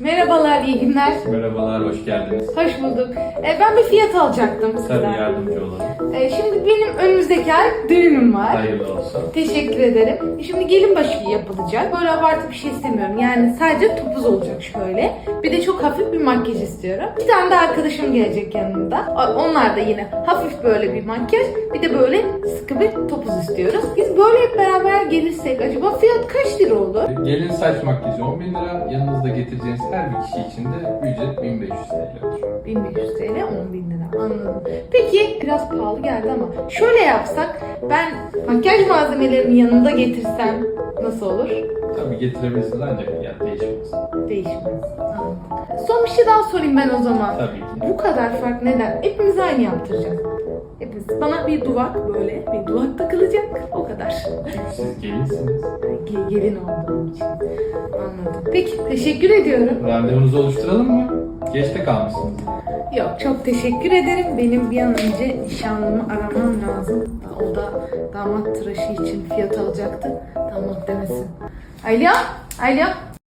Merhabalar, iyi günler. Merhabalar, hoş geldiniz. Hoş bulduk. E, ben bir fiyat alacaktım Tabii sizden. yardımcı olalım. E, şimdi benim önümüzdeki ay düğünüm var. Hayırlı olsun. Teşekkür ederim. E, Şimdi gelin başı yapılacak. Böyle abartı bir şey istemiyorum. Yani sadece topuz olacak şöyle. Bir de çok hafif bir makyaj istiyorum. Bir tane de arkadaşım gelecek yanımda. Onlar da yine hafif böyle bir makyaj. Bir de böyle sıkı bir topuz istiyoruz. Biz böyle hep beraber gelirsek acaba fiyat lira olur? Gelin saç makyajı 10 bin lira, yanınızda getireceğiniz her bir kişi için de ücret 1500 TL olur. 1500 TL 10 bin lira anladım. Peki biraz pahalı geldi ama şöyle yapsak ben makyaj malzemelerimi yanında getirsem nasıl olur? Tabii getirebilirsiniz ancak fiyat değişmez. Değişmez. Anladım. Son bir şey daha sorayım ben o zaman. Tabii ki. Bu kadar fark neden? Hepimiz aynı yaptıracağız. Hepimiz. Bana bir duvak böyle bir duvak siz gelinsiniz. Ge- Gelin olduğum için. Anladım. Peki teşekkür ediyorum. Randevunuzu oluşturalım mı? Geçte kalmışsınız. Yok çok teşekkür ederim. Benim bir an önce nişanlımı aramam lazım. O da damat tıraşı için fiyat alacaktı. Damat demesin. Alo, alo.